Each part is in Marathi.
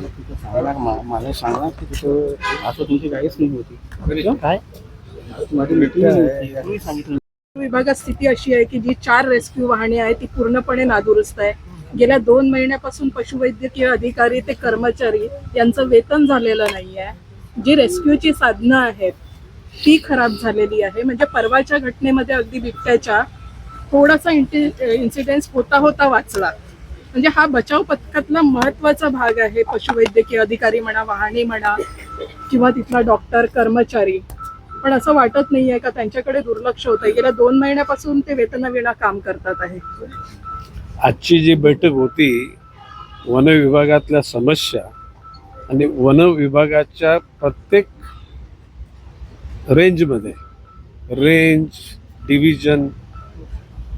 मला सांगा की तिथं असं तुमची काहीच नाही होती. काय? माझी मीटिंग सांगितलं विभागात स्थिती अशी आहे की जी चार रेस्क्यू वाहने आहे ती पूर्णपणे नादुरुस्त आहे. गेल्या दोन महिन्यापासून पशुवैद्यकीय अधिकारी ते कर्मचारी यांचं वेतन झालेलं नाही आहे जी रेस्क्यूची साधनं आहेत ती खराब झालेली आहे. म्हणजे परवाच्या घटनेमध्ये अगदी बिबट्याच्या थोडासा इन्सिडेन्स होता होता वाचला. म्हणजे हा बचाव पथकातला महत्त्वाचा भाग आहे पशुवैद्यकीय अधिकारी म्हणा वाहने म्हणा किंवा तिथला डॉक्टर कर्मचारी. पण असं वाटत नाहीये का त्यांच्याकडे दुर्लक्ष होत आहे गेल्या दोन महिन्यापासून ते वेतनविना काम करतात आहे आजची जी बैठक होती वन विभागातल्या समस्या आणि वन विभागाच्या प्रत्येक रेंजमध्ये रेंज डिव्हिजन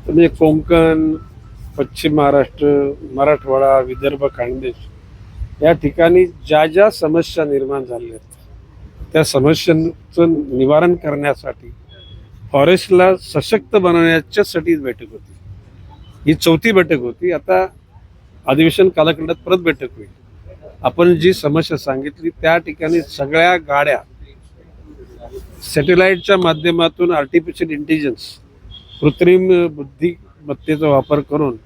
म्हणजे कोंकण पश्चिम महाराष्ट्र मराठवाडा विदर्भ खानदेश या ठिकाणी ज्या ज्या समस्या निर्माण झाल्या आहेत त्या समस्यांचं निवारण करण्यासाठी फॉरेस्टला सशक्त बनवण्याच्यासाठी बैठक होती. ही चौथी बैठक होती. आता अधिवेशन कालखंडात परत बैठक होईल. आपण जी समस्या सांगितली त्या ठिकाणी सगळ्या गाड्या सॅटेलाईटच्या माध्यमातून आर्टिफिशियल इंटेलिजन्स कृत्रिम बुद्धिमत्तेचा वापर करून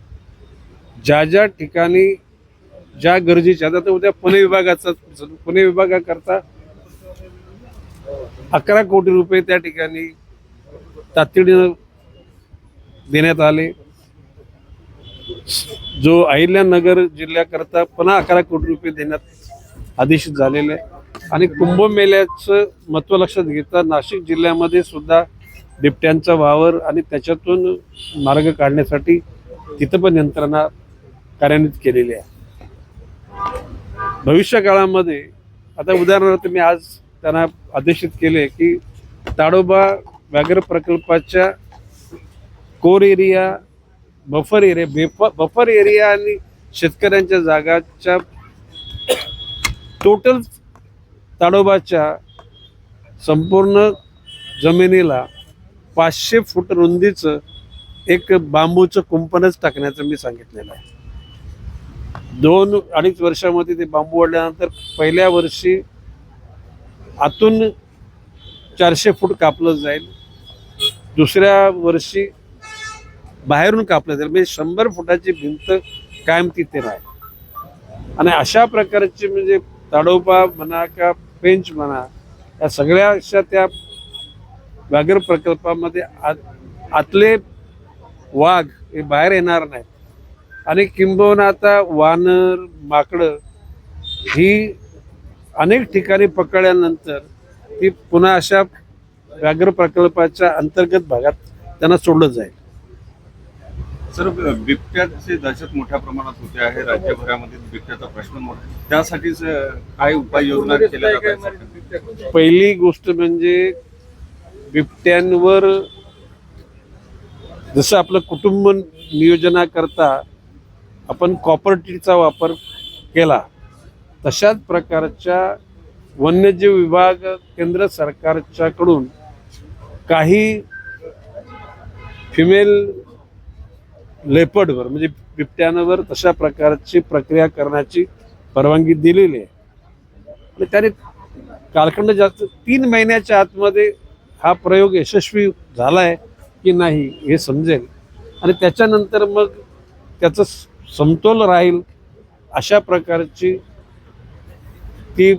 ज्या ज्या ठिकाणी ज्या गरजेच्या आता तर उद्या पुणे विभागाचा पुणे विभागाकरता अकरा कोटी रुपये त्या ठिकाणी तातडीनं देण्यात आले. जो अहिल्यानगर जिल्ह्याकरता पुन्हा अकरा कोटी रुपये देण्यात आदेशित झालेले आहे. आणि कुंभमेळ्याचं महत्त्व लक्षात घेता नाशिक जिल्ह्यामध्ये सुद्धा बिबट्यांचा वावर आणि त्याच्यातून मार्ग काढण्यासाठी तिथं पण यंत्रणा कार्यान्वित केलेली आहे. भविष्यकाळामध्ये आता उदाहरणार्थ मी आज त्यांना आदेशित केले की ताडोबा व्याघ्र प्रकल्पाच्या कोर एरिया बफर एरिया बेफ बफर एरिया आणि शेतकऱ्यांच्या जागाच्या टोटल ताडोबाच्या संपूर्ण जमिनीला पाचशे फूट रुंदीचं एक बांबूचं कुंपणच टाकण्याचं मी सांगितलेलं आहे. दोन अडीच वर्षामध्ये ते बांबू वाढल्यानंतर पहिल्या वर्षी आतून चारशे फूट कापलं जाईल. दुसऱ्या वर्षी बाहेरून कापलं जाईल म्हणजे शंभर फुटाची भिंत कायम तिथे राहील. आणि अशा प्रकारचे म्हणजे ताडोबा म्हणा का पेंच म्हणा या सगळ्या अशा त्या व्याघ्र प्रकल्पामध्ये आत आतले वाघ हे बाहेर येणार नाहीत. आणि किंबहुना आता वानर माकडं ही अनेक ठिकाणी पकडल्यानंतर ती पुन्हा अशा व्याघ्र प्रकल्पाच्या अंतर्गत भागात त्यांना सोडलं जाईल. सर बिबट्याची दहशत मोठ्या प्रमाणात होते आहे राज्यभरामध्ये बिबट्याचा प्रश्न मोठा त्यासाठीच काय उपाययोजना केल्या जात आहेत? पहिली गोष्ट म्हणजे बिबट्यांवर जसं आपलं कुटुंब नियोजनाकरता आपण कॉपर्टीचा वापर केला तशाच प्रकारच्या वन्यजीव विभाग केंद्र सरकारच्याकडून काही फिमेल लेपर्डवर म्हणजे बिबट्यांवर तशा प्रकारची प्रक्रिया करण्याची परवानगी दिलेली आहे. आणि त्याने कालखंड जास्त तीन महिन्याच्या आतमध्ये हा प्रयोग यशस्वी झाला आहे की नाही हे समजेल. आणि त्याच्यानंतर मग त्याचं समतोल राहील अशा प्रकारची ती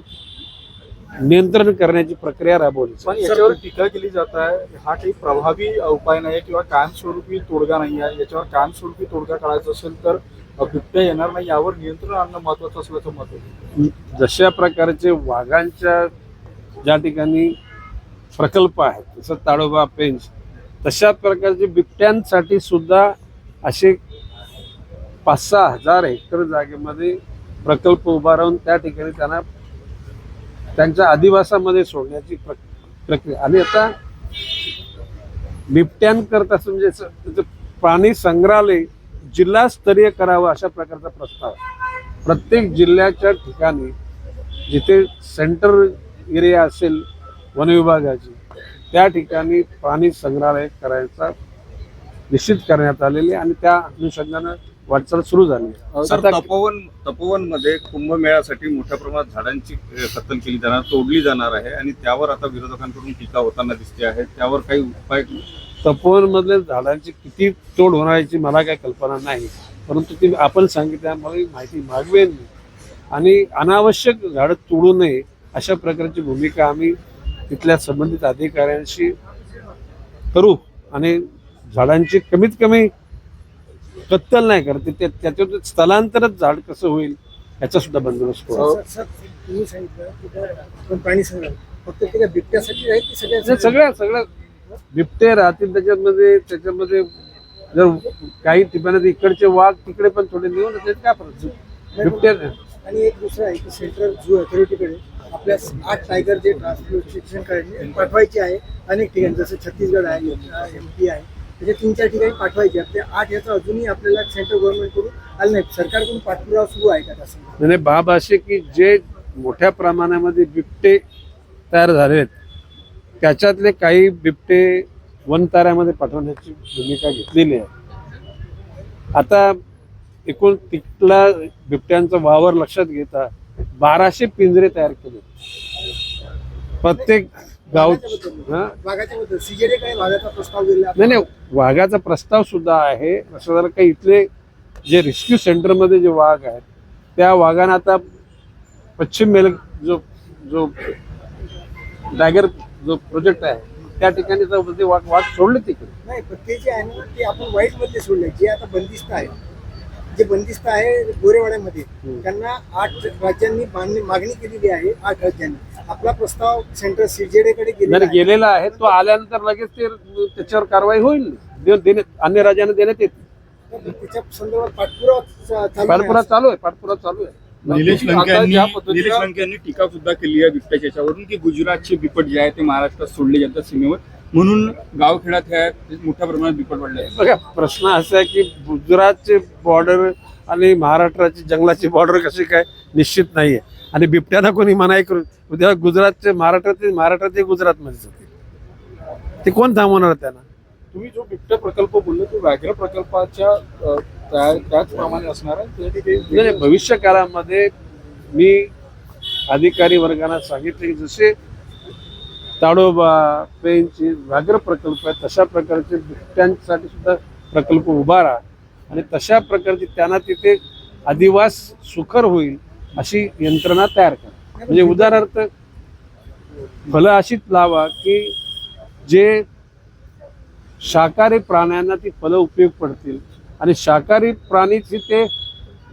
नियंत्रण करण्याची प्रक्रिया राबवली पण याच्यावर टीका केली जात आहे. हा काही प्रभावी उपाय नाही किंवा कायमस्वरूपी तोडगा नाही आहे याच्यावर कायमस्वरूपी तोडगा काढायचा असेल तर बिबट्या येणार नाही यावर नियंत्रण आणणं महत्वाचं असल्याचं मत जशा प्रकारचे वाघांच्या ज्या ठिकाणी प्रकल्प आहेत जसं ताडोबा पेंच तशा प्रकारचे बिबट्यांसाठी सुद्धा असे पाच सहा हजार हेक्टर जागेमध्ये प्रकल्प उभा राहून त्या ठिकाणी त्यांना त्यांच्या अधिवासामध्ये सोडण्याची प्र प्रक्रिया. आणि आता बिबट्यांकरता म्हणजे त्याचं म्हणजे प्राणी संग्रहालय जिल्हास्तरीय करावं अशा प्रकारचा प्रस्ताव प्रत्येक जिल्ह्याच्या ठिकाणी जिथे सेंटर एरिया असेल वनविभागाची त्या ठिकाणी प्राणी संग्रहालय करायचा निश्चित करण्यात आलेली आहे. आणि त्या अनुषंगानं वाटचाल सुरू झाली. आहे. सर आता तपोवन तपोवनमध्ये कुंभमेळ्यासाठी मोठ्या प्रमाणात झाडांची अ, कत्तल केली जाणार तोडली जाणार आहे आणि त्यावर आता विरोधकांकडून टीका होताना दिसते आहे. त्यावर काही उपाय तपोवन मधल्या झाडांची किती तोड होणार याची मला काही कल्पना नाही. परंतु ती आपण सांगितल्यामुळे माहिती मागवेन मी. आणि अनावश्यक झाडं तोडू नये अशा प्रकारची भूमिका आम्ही तिथल्या संबंधित अधिकाऱ्यांशी करू. आणि झाडांची कमीत कमी कत्तल नाही करते. ते त्याच्यातून स्थलांतरच झाड कसं होईल याचा सुद्धा बंदोबस्त तुम्ही सांगितलं प्राणी संग्रह फक्त ते बिबट्यासाठी राहील सगळ्या सगळ्या बिबटे राहतील त्याच्यामध्ये त्याच्यामध्ये जर काही ठिकाणी इकडचे वाघ तिकडे पण थोडे नेऊन त्याच्यात काय फरक? बिबटे आणि एक दुसरं आहे की सेंट्रल झू अथॉरिटीकडे आपल्या आठ टायगर जे ट्रान्सपोर्टेशन करायचे पाठवायचे आहे अनेक ठिकाणी जसं छत्तीसगड आहे एम पी आहे. त्याच्या तीन चार ठिकाणी पाठवायचे. आपले ते आठ याचा अजूनही आपल्याला सेंट्रल गव्हर्नमेंटकडून आलं नाही. सरकारकडून पाठपुरावा सुरू आहे का तसं म्हणजे बाब असे की जे मोठ्या प्रमाणामध्ये बिबटे तयार झालेत त्याच्यातले काही बिबटे वनताऱ्यामध्ये पाठवण्याची भूमिका घेतलेली आहे. आता एकूण तिथला बिबट्यांचा वावर लक्षात घेता बाराशे पिंजरे तयार केले प्रत्येक गाव हा? वाघाच्या बद्दल. काही वाघाचा प्रस्ताव दिला? नाही नाही वाघाचा प्रस्ताव सुद्धा आहे. असं झालं का इथले जे रेस्क्यू सेंटरमध्ये जे वाघ आहेत त्या वाघांना आता पश्चिम मेल जो जो टायगर जो प्रोजेक्ट आहे त्या ठिकाणी ते वाघ वाघ सोडले तिकडे. नाही पण ते जे आहे ना ते आपण वाईटमध्ये सोडले. जे आता बंदिस्त आहे. जे बंदिस्त आहे गोरेवाड्यामध्ये. त्यांना आठ राज्यांनी मागणी केलेली आहे आठ राज्यांनी. आपला प्रस्ताव सेंट्रल सीजेडे कडे गेलेला आहे. गेलेला आहे. तो आल्यानंतर लगेच ते त्याच्यावर कारवाई होईल. दे- देण्यात अन्य राज्यांना देण्यात येते. तर त्याच्या संदर्भात पाठपुरावा चा- चालू पाठपुरा आहे. चालू आहे पाठपुरा चालू आहे. निलेश आता लंके ज्या यांनी पद्धतीनं- निलेश लंके यांनी टीका सुद्धा केली आहे बिबट्याच्या याच्यावरून की गुजरातचे बिपट जे आहे ते महाराष्ट्रात सोडले जातात सीमेवर. म्हणून गावखेड्यात ह्या मोठ्या प्रमाणात बिपट वाढले आहेत बघा प्रश्न असा आहे की गुजरातचे बॉर्डर आणि महाराष्ट्राची जंगलाची बॉर्डर कशी काय निश्चित नाहीये. आणि बिबट्याला कोणी मनाई करून उद्या गुजरातचे महाराष्ट्रात महाराष्ट्रात गुजरातमध्ये जातील ते कोण थांबवणार त्यांना? तुम्ही जो बिबट्या प्रकल्प बोलले तो व्याघ्र प्रकल्पाच्या त्याचप्रमाणे असणार आहे. नाही, नाही, भविष्य काळामध्ये मी अधिकारी वर्गाला सांगितले की जसे ताडोबा पेनचे व्याघ्र प्रकल्प आहे तशा प्रकारचे बिबट्यांसाठी सुद्धा प्रकल्प उभारा आणि तशा प्रकारची त्यांना तिथे अधिवास सुखर होईल अशी यंत्रणा तयार करा. म्हणजे उदाहरणार्थ फलं अशीच लावा की जे शाकाहारी प्राण्यांना ती फलं उपयोग पडतील. आणि शाकाहारी प्राणीची ते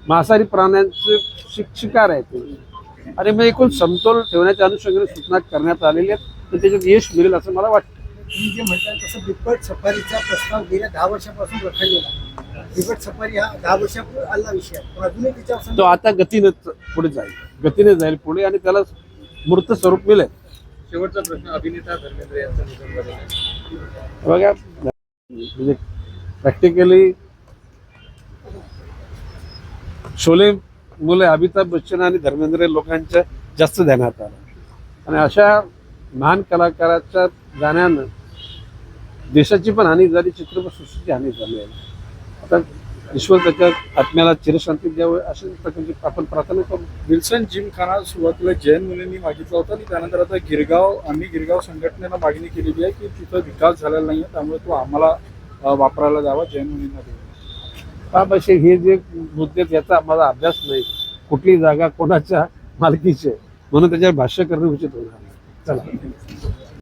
मांसाहारी प्राण्यांचे शिक- शिकार आहेत आणि मग एकूण समतोल ठेवण्याच्या अनुषंगाने सूचना करण्यात आलेल्या आहेत. तर त्याच्यात यश मिळेल असं मला वाटतं. तुम्ही जे म्हणता तसं बिबट सफारीचा प्रस्ताव गेल्या दहा वर्षापासून रखडलेला. बिबट सफारी हा दहा वर्षापूर्वी आला विषय आहे. पण अजूनही त्याच्यावर तो आता गतीने पुढे जाईल. गतीने जाईल पुढे आणि त्याला मूर्त स्वरूप मिळेल. शेवटचा प्रश्न अभिनेता धर्मेंद्र यांचं निधन झालेलं आहे. बघा म्हणजे प्रॅक्टिकली शोले मुले अमिताभ बच्चन आणि धर्मेंद्र लोकांच्या जास्त ध्यानात आलं. आणि अशा महान कलाकाराच्या जाण्यानं देशाची पण हानी झाली चित्रपटसृष्टीची हानी झाली आहे. आता ईश्वर त्याच्या आत्म्याला चिरशांती द्यावं अशा प्रकारची आपण प्रार्थना करू. विल्सन जिमखाना सुरुवातीला जैन मुलींनी मागितला होता आणि त्यानंतर आता गिरगाव आम्ही गिरगाव संघटनेनं मागणी केलेली आहे की तिथं विकास झालेला नाही आहे त्यामुळे तो आम्हाला वापरायला द्यावा जैन मुलींना बाब असे हे जे मुद्दे याचा आम्हाला अभ्यास नाही. कुठली जागा कोणाच्या मालकीची आहे? म्हणून त्याच्यावर भाष्य करणं उचित होणार. 在哪